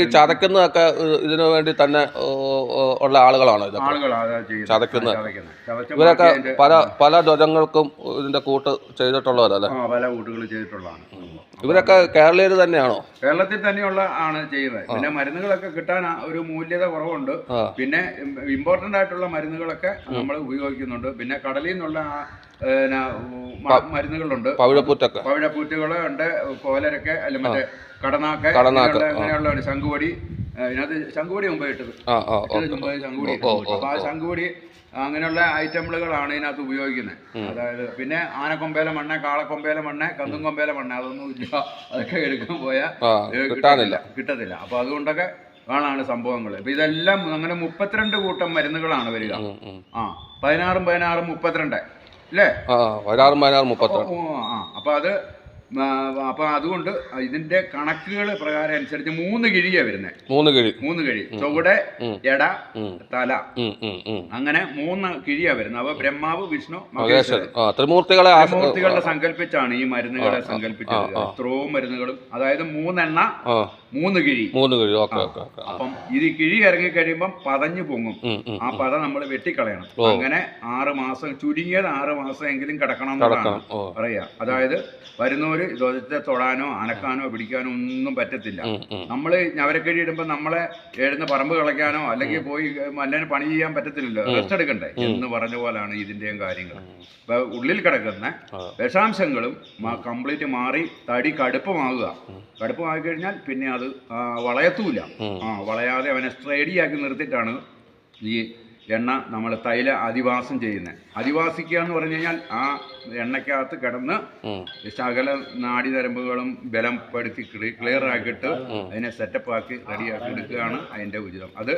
ചതക്കുന്നതൊക്കെ ഇതിനു വേണ്ടി തന്നെ ഉള്ള ആളുകളാണ് ഇതൊക്കെ. ചതക്കുന്നത്. ഇവരൊക്കെ പല പല ധ്വജങ്ങൾക്കും ഇതിന്റെ കൂട്ട് ചെയ്തിട്ടുള്ളവരല്ലേ? പല കൂട്ടുകൾ ചെയ്തിട്ടുള്ളതാണ്. ഇവരൊക്കെ കേരളീയർ തന്നെയാണോ? കേരളത്തിൽ തന്നെയുള്ള ആണ് ചെയ്യുന്നത്. പിന്നെ മരുന്നുകളൊക്കെ കിട്ടാൻ ഒരു മൂല്യത കുറവുണ്ട്. പിന്നെ ഇമ്പോർട്ടന്റ് ആയിട്ടുള്ള മരുന്നുകളൊക്കെ നമ്മൾ ഉപയോഗിക്കുന്നുണ്ട്. പിന്നെ കടലിൽ നിന്നുള്ള മരുന്നുകളുണ്ട്. പവിഴപ്പൂറ്റൊക്കെ. പവിഴപ്പൂറ്റുകൾ ഉണ്ട് കോലരൊക്കെ അല്ല മറ്റേ കടനാക്ക കടനാക്ക്, ഇങ്ങനെയുള്ള ശംഖുപൊടി. ഇതിനകത്ത് ശംഖുപൊടി മുമ്പ് ഇട്ടത്. ശംഖുപൊടി അപ്പൊ ആ ശംഖുപൊടി അങ്ങനെയുള്ള ഐറ്റമുകളാണ് ഇതിനകത്ത് ഉപയോഗിക്കുന്നത്. അതായത് പിന്നെ ആനക്കൊമ്പേല മണ്ണ് കാളക്കൊമ്പേല മണ്ണ് കന്നും കൊമ്പേല മണ്ണ് അതൊന്നും ഇല്ല. അതൊക്കെ എടുക്കാൻ പോയാൽ കിട്ടാനില്ല. കിട്ടത്തില്ല. അപ്പൊ അതുകൊണ്ടൊക്കെ ആണ് സംഭവങ്ങൾ. ഇപ്പൊ ഇതെല്ലാം അങ്ങനെ മുപ്പത്തിരണ്ട് കൂട്ടം മരുന്നുകളാണ് വരിക. ആ പതിനാറും പതിനാറും മുപ്പത്തിരണ്ട്. അല്ലേ ആ പതിനാറ് പതിനാറ് മുപ്പത്തിരണ്ട് ഓ ആ അപ്പൊ അത് അപ്പോൾ അപ്പൊ അതുകൊണ്ട് ഇതിന്റെ കണക്കുകൾ പ്രകാരം അനുസരിച്ച് മൂന്ന് കിഴിയാ വരുന്നത് മൂന്ന് കിഴി. മൂന്ന് കിഴി. ചുവടെ. എട തല. അങ്ങനെ മൂന്ന് കിഴിയാ വരുന്നത് അപ്പൊ ബ്രഹ്മാവ് വിഷ്ണു ത്രിമൂർത്തികളെ മൂർത്തികളുടെ സങ്കല്പിച്ചാണ് ഈ മരുന്നുകളെ സങ്കല്പിച്ചത്. ത്രോ മരുന്നുകളും. അതായത് മൂന്നെണ്ണ മൂന്ന് കിഴി. മൂന്ന് കിഴി. Okay okay okay. അപ്പം ഇത് കിഴി ഇറങ്ങി കഴിയുമ്പം പതഞ്ഞു പൊങ്ങും. ആ പത നമ്മൾ വെട്ടിക്കളയണം. അങ്ങനെ ആറ് മാസം ചുരുങ്ങിയത് ആറ് മാസം എങ്കിലും കിടക്കണം എന്നാണ് പറയാ. അതായത് വരുന്നവര് ധ്വജത്തെ തൊടാനോ അനക്കാനോ പിടിക്കാനോ ഒന്നും പറ്റത്തില്ല. നമ്മൾ ഞവരക്കിഴി നമ്മൾ ഞവരക്കഴി ഇടുമ്പോൾ നമ്മളെ എഴുന്ന പറമ്പ് കളയ്ക്കാനോ അല്ലെങ്കിൽ പോയി മല്ലന് പണി ചെയ്യാൻ പറ്റത്തില്ലല്ലോ. റെസ്റ്റ് എടുക്കണ്ടേ? എന്ന് പറഞ്ഞ പോലാണ് ഇതിന്റെയും കാര്യങ്ങൾ ഉള്ളിൽ കിടക്കുന്ന. വിഷാംശങ്ങളും കംപ്ലീറ്റ് മാറി തടി കടുപ്പമാകുക. കടുപ്പമായി കഴിഞ്ഞാൽ പിന്നെ അത് ആ, വളയത്തൂല. ആ വളയാതെ അവനെ സ്ട്രേഡിയാക്കി നിർത്തിയിട്ടാണ് ഈ എണ്ണ നമ്മൾ തൈല അധിവാസം ചെയ്യുന്നത് അധിവാസിക്കുക എന്ന് പറഞ്ഞു കഴിഞ്ഞാൽ ആ എണ്ണയ്ക്കകത്ത് കിടന്ന് ശകല നാടിനരമ്പുകളും ബലപ്പെടുത്തി ക്ലിയർ ആക്കിയിട്ട് അതിനെ സെറ്റപ്പ് ആക്കി റെഡിയാക്കി എടുക്കുകയാണ് അതിന്റെ ഉചിതം. അത്